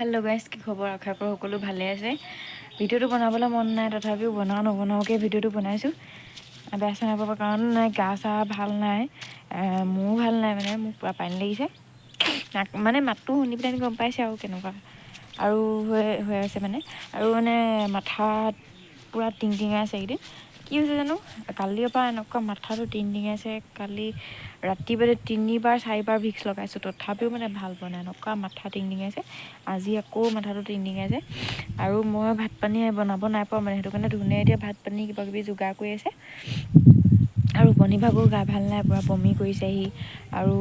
Hello guys কি খবৰ? আশা কৰোঁ সকলো ভালে আছে। ভিডিঅ'টো বনাবলৈ মন নাই তথাপিও বনাওঁ নবনাওকৈ ভিডিঅ'টো বনাইছোঁ। বেয়া চেয়া নাপাব কাৰণ নাই গা চা ভাল নাই মোৰো ভাল নাই মানে মোক পূৰা পানী লাগিছে। নাক- মানে মাতটো শুনি পেলাই গম পাইছে আৰু কেনেকুৱা। আৰু হৈ হৈ আছে মানে। আৰু মানে মাথাত পূৰা টিং টিঙাই আছে এইকেইদিন। কি হৈছে জানো? কালিৰ পৰা এনেকুৱা মাথাটো টিং টিঙাইছে কালি ৰাতি বোলে তিনিবাৰ চাৰিবাৰ ভিক্স লগাইছোঁ। তথাপিও মানে ভাল পোৱা নাই। এনেকুৱা মাথা টিং টিঙাইছে আজি আকৌ মাথাটো টিং টিঙাইছে আৰু মই ভাত পানী বনাব নাই পোৱা মানে। সেইটো কাৰণে ধুনুৱে এতিয়া ভাত পানী কিবা কিবি যোগাৰ কৰি আছে। আৰু বনি ভাগৰো গা ভাল নাই পূৰা বমি কৰিছেহি। আৰু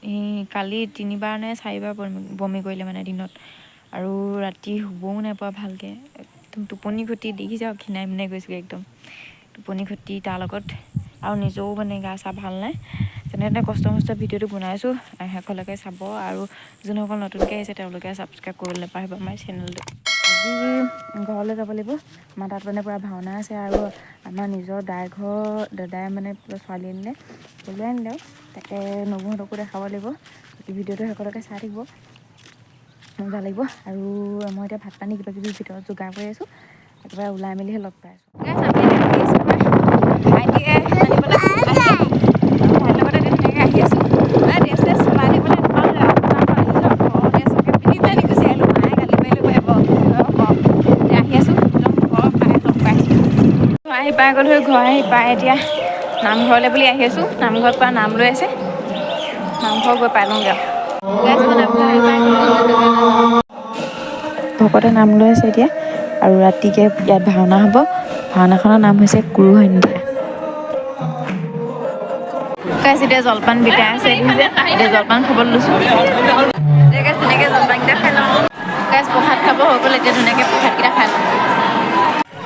সি কালি তিনিবাৰ নে চাৰিবাৰ বমি বমি কৰিলে মানে দিনত। আৰু ৰাতি শুবও নাইপোৱা ভালকৈ। একদম টোপনি খতি দেখিছে আৰু খীনাই মিনাই গৈছেগৈ একদম। টোপনি খতি তাৰ লগত আৰু নিজেও মানে গা চা ভাল নাই। যেনে তেনে কষ্ট মষ্ট ভিডিঅ'টো বনাইছোঁ শেষলৈকে চাব আৰু যোনসকল নতুনকৈ আহিছে তেওঁলোকে ছাবস্ক্ৰাইব কৰিবলৈ নাপাহৰিব আমাৰ চেনেলটো আজি ঘৰলৈ যাব লাগিব আমাৰ তাত মানে পূৰা ভাওনা আছে আৰু আমাৰ নিজৰ দাই ঘৰ দাদাই মানে পূৰা ছোৱালী আনিলে। লৈ আনিলে আৰু তাকে নবৌহঁতকো দেখাব লাগিব ভিডিঅ'টো শেষলৈকে চাই থাকিব। মজা লাগিব আৰু মই এতিয়া ভাত পানী কিবা কিবি ভিতৰত যোগাৰ কৰি আছোঁ একেবাৰে ওলাই মেলিহে লগ পাই আছোঁ আহি পাই গ'লো ঘৰ আহি পাই এতিয়া নামঘৰলৈ বুলি আহি আছোঁ নামঘৰত পৰা নাম লৈ আছে নামঘৰ গৈ পাই লওঁগৈ ভকতে নাম লৈ আছে এতিয়া। আৰু ৰাতিকৈ ইয়াত ভাওনা হ'ব। ভাওনাখনৰ নাম হৈছে গুৰু সন্ধ্যা। এতিয়া জলপান বিতাই আছে এতিয়া জলপান খাবলৈ লৈছোঁ। ধুনীয়াকৈ জলপানকেইটা খাই লওঁ। গাইছ প্ৰসাদ খাব হৈ গ'ল। এতিয়া ধুনীয়াকৈ প্ৰসাদকেইটা খাই লওঁ।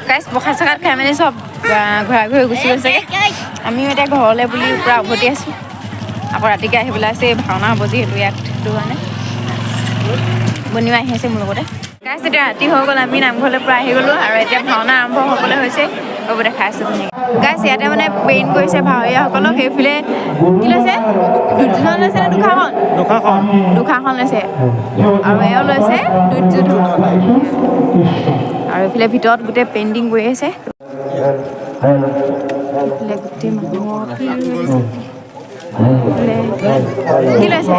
গাইছ প্ৰসাদ চসাদ খাই মেলি চব ঘূৰা ঘূৰি গুচি গৈছেগৈ আমিও এতিয়া ঘৰলৈ বুলি পূৰা উভতি আছোঁ। আকৌ ৰাতিকৈ আহিবলৈ আছে ভাওনা হ'ব যিহেতু ইয়াত। সেইটো কাৰণে। বনিও আহি আছে মোৰ লগতে। গাইছ এতিয়া ৰাতি হৈ গ'ল আমি নামঘৰলৈ পৰা আহি গ'লোঁ আৰু এতিয়া ভাওনা আৰম্ভ হ'বলৈ হৈছে। ৰ'ব দেখাই আছোঁ ধুনীয়াকৈ। গাইছ ইয়াতে মানে পেইণ্ট কৰিছে ভাৱৰীয়াসকলক। সেইফালে কি লৈছে? দুৰ্যোধন লৈছে নে দুষাৰখন দুষাৰখন লৈছে। আৰু এওঁ লৈছে আৰু এইফালে ভিতৰত গোটেই পেইণ্টিং কৰি আছে। গোটেই মানুহৰ কি লৈছে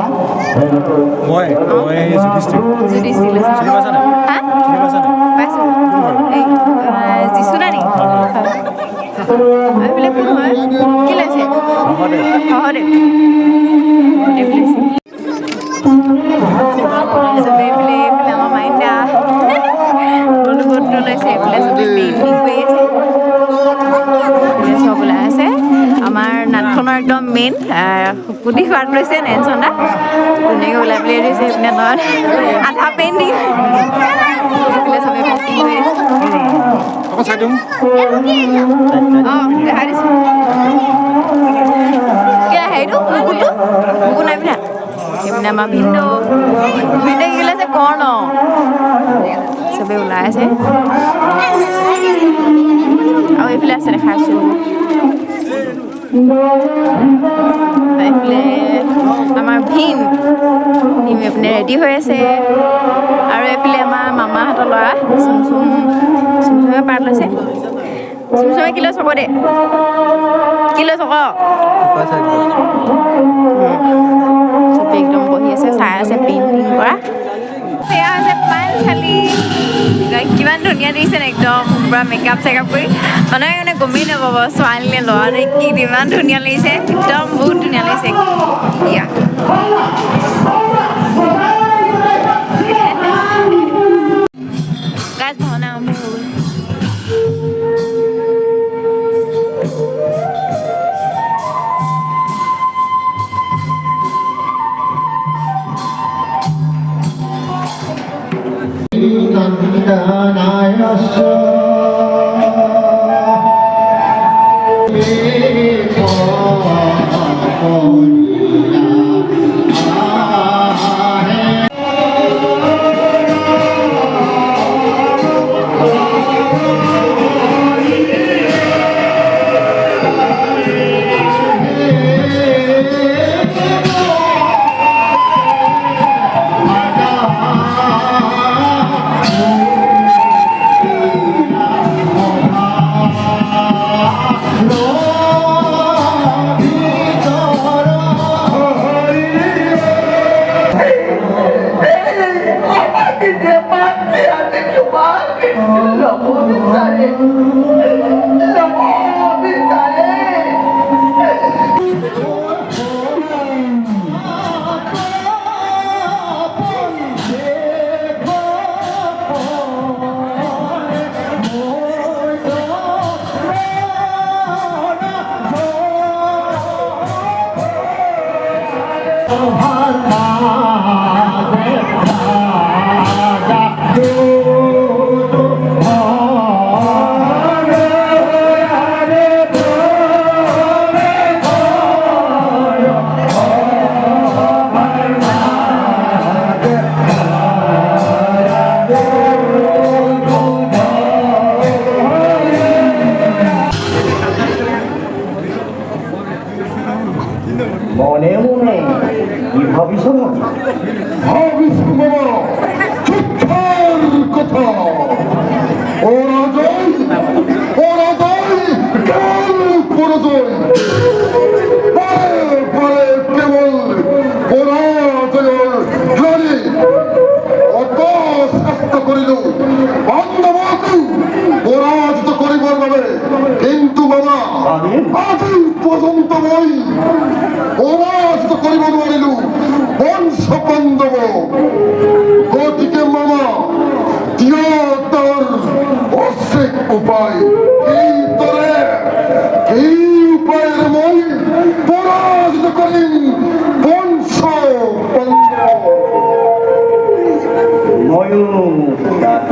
মই মই যুধিষ্ঠিৰ যুধিষ্ঠিৰ লৈছে চিনি পাইছা নাই হা চিনি পাইছা নাই পাইছোঁ এই যিচুনা নি হয়। এইফালে কোন হয় কি লৈছে সহদেৱ সহদেৱ লৈছে মেইন শুকুতি পাৰ্ট লৈছে নেন চন্দা ধুনীয়াকৈ ওলাই পেলাই দিছে এইপিনে নয়ন আধা পেইণ্টিং এইফালে চবে পেইণ্টিং কৰি আছে অকণ চাই দিওঁ অঁ দেখাই দিছোঁ কিয় হেৰিটো বুকুটো বুকু নাই পিন্ধা সেইপিনে আমাৰ ভিনদেউ ভিনদেউ কি লৈছে কৰ্ণ চবে ওলাই আছে আৰু এইফালে আছে দেখাইছোঁ এইফালে আমাৰ ভীম ভীম এইপিনে ৰেডি হৈ আছে। আৰু এইফালে আমাৰ মামাহঁতৰ ল'ৰা চুমচুম চুমচুমে পাৰ্ট লৈছে। চুমচুমে কি লৈছে ক দে? কি লৈছ ক চবে একদম বহি আছে চাই আছে পেইণ্টিং কৰা। সেয়া আছে পান কিমান ধুনীয়া দেখিছে নে একদম পূৰা মেকআপ চেকআপ কৰি মানুহে মানে গমেই নাপাব ছোৱালী নে ল'ৰা নে কি ইমান ধুনীয়া লাগিছে একদম বহুত ধুনীয়া লাগিছে ইয়া গাছ ভাওনা Oh, ভিকারে পরাজয় পারে পারে কেবল লড়ে অত চেষ্টা করিল। বান্ধবকু পরাজিত করিবার বাবে কিন্তু বাবা আজি পর্যন্ত মই পরাজিত করিব নোৱাৰিলো বংশ বান্ধৱ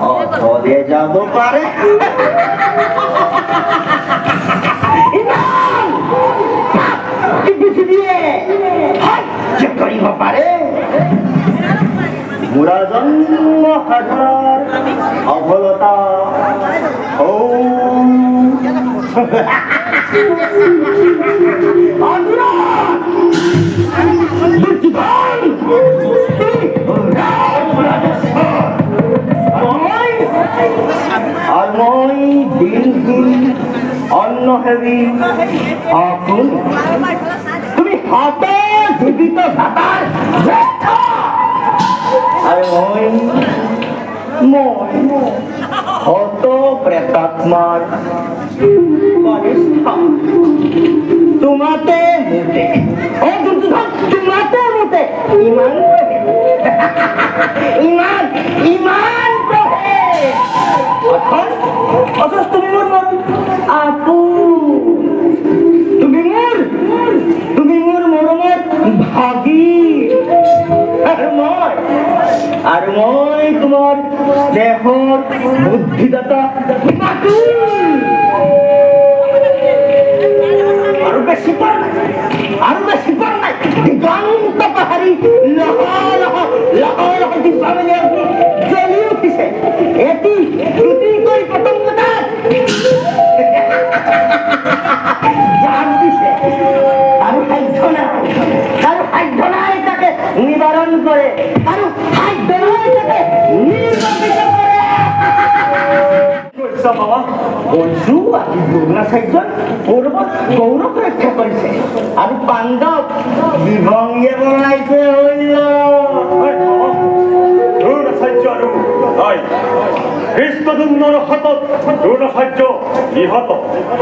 অথলে যাব পারে। কৰিব পাৰে মোৰা জন্ম সাধাৰ সফলতা ঔ তুমি জীবিত প্রেতাত্মার তোমাতে তোমাতে মুতে ইমান ইমান ইমান অথচ তুমি আপু মই তোমার দেহর বুদ্ধিদাতা। আরও বেশি পার আরও বেশি পার নাই। দিগন্ত পাহাড়ি, লহ লহ লহ লহ দিশামেলে অর্জু আদি দুর্গা সাইজন পর্বত গৌরব রক্ষা করেছে আর পাণ্ডব বিভঙ্গে বনাইতে হইল কৃষ্ণচন্দ্র হত দ্রোণাচার্য নিহত।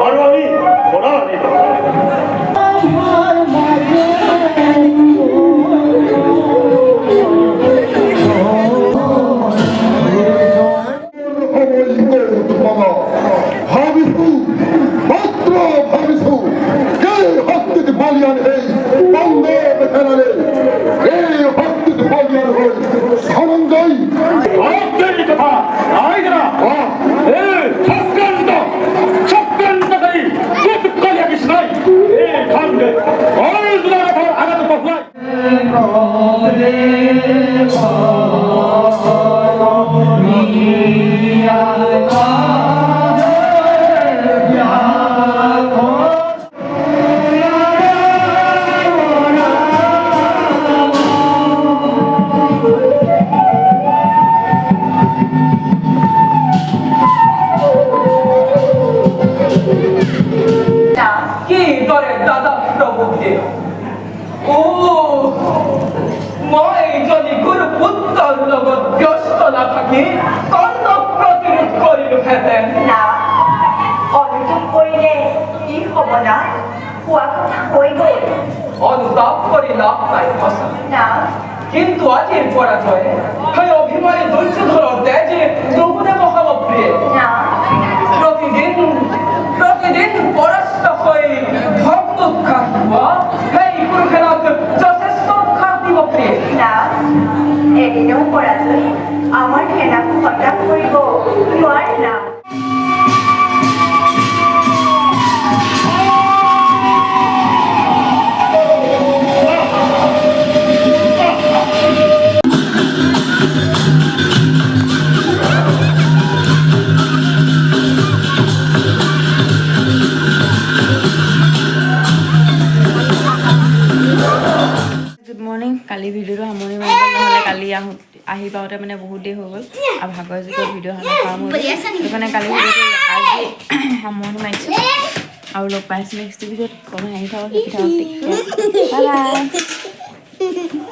আর আমি পরাজিত না হুয়াক হইবে অনুতাপরি লাভ নাই ফসল না কিন্তু আজের পরাজয়ে হয় অভিমানে ধৈর্য ধরো দেয় যে দ্রৌপদে মহাবপ্রিয়ে না প্রতিদিন প্রতিদিন পরাস্ত হয়ে ভক্ত খাটিব হেই কুরুখেনাথ যথেষ্ট খাটিব প্রিয়ে না এদিনেও পরাজয় আমার হেনাকে হঠাৎ করিব নোৱাৰিলা আহো পাওঁতে মানে বহুত দেৰি হৈ গ'ল। আৰু ভাগৰ যুগৰ ভিডিঅ' নাপাম সেইটো কাৰণে কালি আজি সামৰণি মাৰিছোঁ। আৰু লগ পাইছোঁ নেক্সট ভিডিঅ'ত। কমেণ্ট আহি থাকক শিকি থাকক বাই বাই।